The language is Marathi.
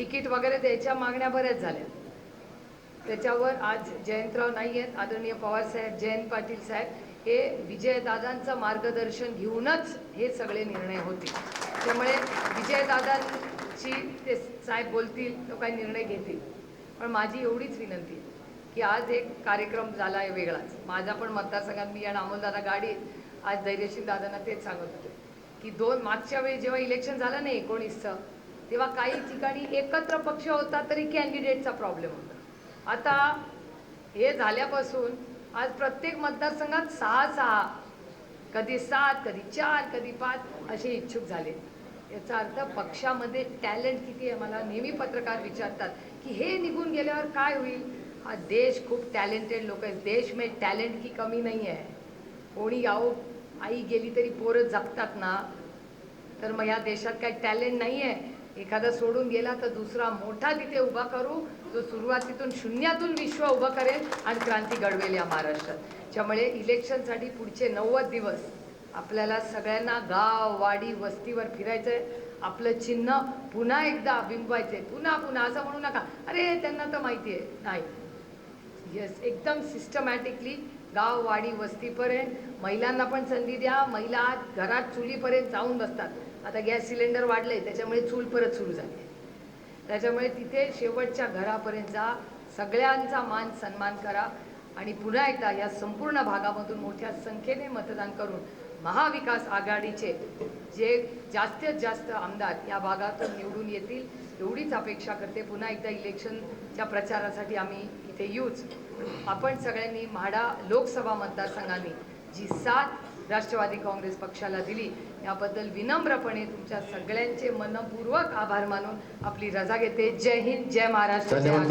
तिकीट वगैरे द्यायच्या मागण्या बऱ्याच झाल्या. त्याच्यावर आज जयंतराव नाही आहेत आदरणीय पवारसाहेब जयंत पाटील साहेब हे विजयदादांचं मार्गदर्शन घेऊनच हे सगळे निर्णय होतील. त्यामुळे विजयदादांची ते साहेब बोलतील तो काही निर्णय घेतील. पण माझी एवढीच विनंती की आज एक कार्यक्रम झाला आहे वेगळाच. माझा पण मतदारसंघात मी आणि अमोलदादा गाडी आज धैर्यशील दादांना तेच सांगत होते की दोन मागच्या वेळी जेव्हा इलेक्शन झालं नाही एकोणीसचं तेव्हा काही ठिकाणी एकत्र पक्ष होता तरी कॅन्डिडेटचा प्रॉब्लेम होता. आता हे झाल्यापासून आज प्रत्येक मतदारसंघात सहा सहा कधी सात कधी चार कधी पाच असे इच्छुक झाले. याचा अर्थ पक्षामध्ये टॅलेंट किती आहे मला नेहमी पत्रकार विचारतात की हे निघून गेल्यावर काय होईल? हा देश खूप टॅलेंटेड लोक आहेत. देश में टॅलेंट की कमी नाही आहे. कोणी यावं आई गेली तरी पोरं जगतात ना. तर मग या देशात काही टॅलेंट नाही आहे एखादा सोडून गेला तर दुसरा मोठा तिथे उभा करू. जो सुरुवातीतून शून्यातून विश्व उभं करेल आणि क्रांती घडवेल या महाराष्ट्रात. त्यामुळे इलेक्शनसाठी पुढचे नव्वद दिवस आपल्याला सगळ्यांना गाव वाडी वस्तीवर फिरायचंय. आपलं चिन्ह पुन्हा एकदा बिंबवायचंय. पुन्हा पुन्हा असं म्हणू नका. अरे त्यांना तर माहिती आहे नाही. येस एकदम सिस्टमॅटिकली गाव वाडी वस्तीपर्यंत महिलांना पण संधी द्या. महिला आज घरात चुलीपर्यंत जाऊन बसतात. आता गॅस सिलेंडर वाढले त्याच्यामुळे चूल परत सुरू झाली त्याच्यामुळे तिथे शेवटच्या घरापर्यंत जा. सगळ्यांचा मान सन्मान करा. आणि पुन्हा एकदा या संपूर्ण भागामधून मोठ्या संख्येने मतदान करून महाविकास आघाडीचे जे जास्तीत जास्त आमदार या भागातून निवडून येतील एवढीच अपेक्षा करते. पुन्हा एकदा इलेक्शनच्या प्रचारासाठी आम्ही इथे येऊच. आपण सगळ्यांनी म्हाडा लोकसभा मतदारसंघाने जी साथ राष्ट्रवादी काँग्रेस पक्षाला दिली याबद्दल विनम्रपणे तुमच्या सगळ्यांचे मनपूर्वक आभार मानून आपली रजा घेते. जय हिंद जय महाराष्ट्र धन्यवाद